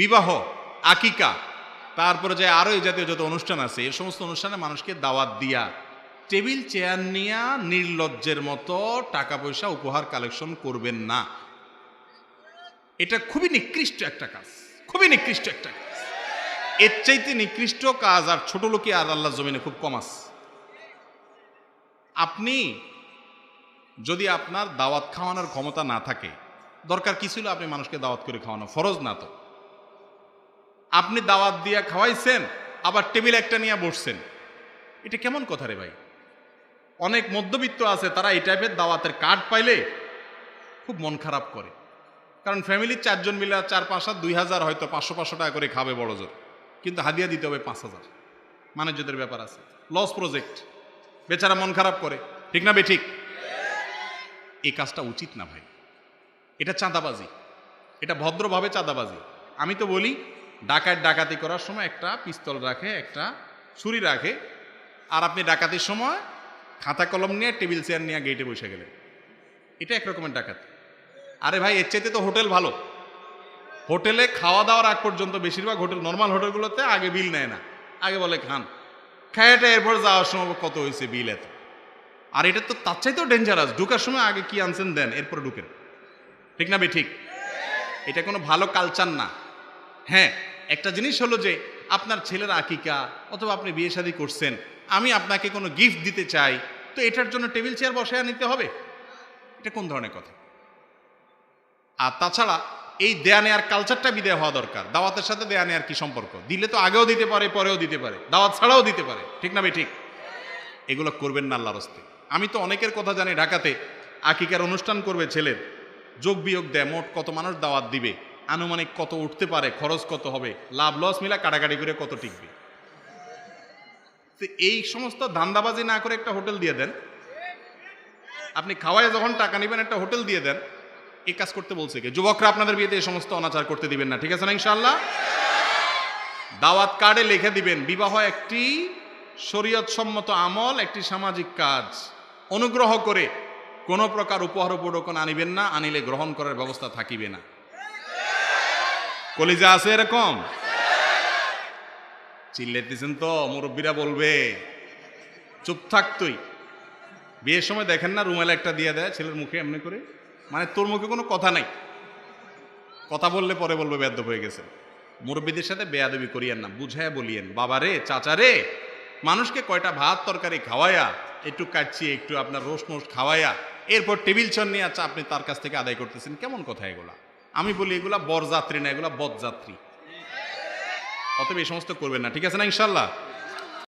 বিবাহ, আকিকা, তারপরে যে আরও এই জাতীয় যত অনুষ্ঠান আছে, এই সমস্ত অনুষ্ঠানে মানুষকে দাওয়াত দিয়া, টেবিল, চেয়ার নিয়া নির্লজ্জের মতো টাকা পয়সা উপহার কালেকশন করবেন না। এটা খুবই নিকৃষ্ট একটা কাজ, খুবই নিকৃষ্ট একটা কাজ। এর চাইতে নিকৃষ্ট কাজ আর ছোট লোকই আর আল্লাহ জমিনে খুব কম আছে। আপনি যদি আপনার দাওয়াত খাওয়ানোর ক্ষমতা না থাকে, দরকার কি ছিল আপনি মানুষকে দাওয়াত করে খাওয়ানো? ফরজ না তো? আপনি দাওয়াত দিয়া খাওয়াইছেন, আবার টেবিল একটা নিয়ে বসছেন। এটা কেমন কথা রে ভাই? অনেক মধ্যবিত্ত আছে, তারা এই টাইপের দাওয়াতের কার্ড পাইলে খুব মন খারাপ করে। কারণ ফ্যামিলির চারজন মিলে চার পাঁচ হাজার দুই হাজার হয়তো পাঁচশো পাঁচশো টাকা করে খাবে বড় জোর। কিন্তু হাদিয়া দিতে হবে পাঁচ হাজার। মানেজ্যদের ব্যাপার আছে। লস প্রজেক্ট বেচারা মন খারাপ করে। ঠিক না বে ঠিক? এই কাজটা উচিত না ভাই। এটা চাঁদাবাজি। এটা ভদ্রভাবে চাঁদাবাজি। আমি তো বলি ডাকাত ডাকাতি করার সময় একটা পিস্তল রাখে, একটা ছুরি রাখে। আর আপনি ডাকাতির সময় খাতা কলম নিয়ে, টেবিল চেয়ার নিয়ে গেটে বসে গেলেন। এটা এক রকমের ডাকাতি। আরে ভাই, এর চাইতে তো হোটেল ভালো। হোটেলে খাওয়া দাওয়ার আগ পর্যন্ত বেশিরভাগ হোটেল, নর্মাল হোটেলগুলোতে আগে বিল নেয় না। আগে বলে, খান খায়াটা এরপর যাওয়ার সময় কত হয়েছে বিল এত? আর এটা তো তার চাইতেও ডেঞ্জারাস ঢুকার সময় আগে কি আনছেন, দেন, এরপরে ঢুকেন। ঠিক না বে ঠিক? এটা কোনো ভালো কালচার না। হ্যাঁ একটা জিনিস হলো যে আপনার ছেলের আকিকা, অথবা আপনি বিয়ে শাদী করছেন, আমি আপনাকে কোনো গিফট দিতে চাই, তো এটার জন্য টেবিল চেয়ার বসায় নিতে হবে? এটা কোন ধরনের কথা? আর তাছাড়া এই দেয়া নেয়ার কালচারটা বিদেয় হওয়া দরকার। দাওয়াতের সাথে দেয়া নেয়ার কি সম্পর্ক? দিলে তো আগেও দিতে পারে, পরেও দিতে পারে। দাওয়াত ছাড়াও দিতে পারে। ঠিক না ঠিক। এগুলো করবেন না আল্লাহর হস্তে। আমি তো অনেকের কথা জানি, ঢাকাতে আকিকার অনুষ্ঠান করবে ছেলের। যোগ বিয়োগ দেয়, মোট কত মানুষ দাওয়াত দিবে? আনুমানিক কত উঠতে পারে, খরচ কত হবে, লাভ লস মিলা কাটাকাটি করে কত টিকবে। এই সমস্ত ধান্দাবাজি না করে একটা হোটেল দিয়ে দেন। আপনি খাওয়ায় যখন টাকা নেবেন, একটা হোটেল দিয়ে দেন। এই কাজ করতে বলছে কি? যুবকরা আপনাদের বিয়েতে এই সমস্ত অনাচার করতে দিবেন না, ঠিক আছে না ইনশাল্লাহ দাওয়াত কার্ডে লিখে দিবেন, বিবাহ একটি শরীয়ত সম্মত আমল, একটি সামাজিক কাজ। অনুগ্রহ করে কোনো প্রকার উপহার উপঢৌকন আনিবেন না, আনিলে গ্রহণ করার ব্যবস্থা থাকিবে না। কলিজা আছে এরকম? চিল্লাইতেছেন তো, মুরব্বীরা বলবে। চুপ থাক তুই। বিয়ের সময় দেখেন না, রুমাল একটা দিয়ে দেয় ছেলের মুখে এমনি করে। মানে তোর মুখে কোনো কথা নাই। কথা বললে পরে বলবে বেদ্য হয়ে গেছে। মুরব্বীদের সাথে বেয়াদবি করিয়েন না, বুঝায় বলিয়েন, বাবা রে, চাচা রে, মানুষকে কয়টা ভাত তরকারি খাওয়ায়া, একটু কাটছি, একটু আপনার রোস মোস খাওয়ায়া, এরপর টেবিল চন নিয়ে আচ্ছা আপনি তার কাছ থেকে আদায় করতেছেন। কেমন কথা এগুলা? আমি বলি এগুলা বরযাত্রী না, এগুলা বদযাত্রী। অতএব এই সমস্ত করবেন না, ঠিক আছে না ইনশাল্লাহ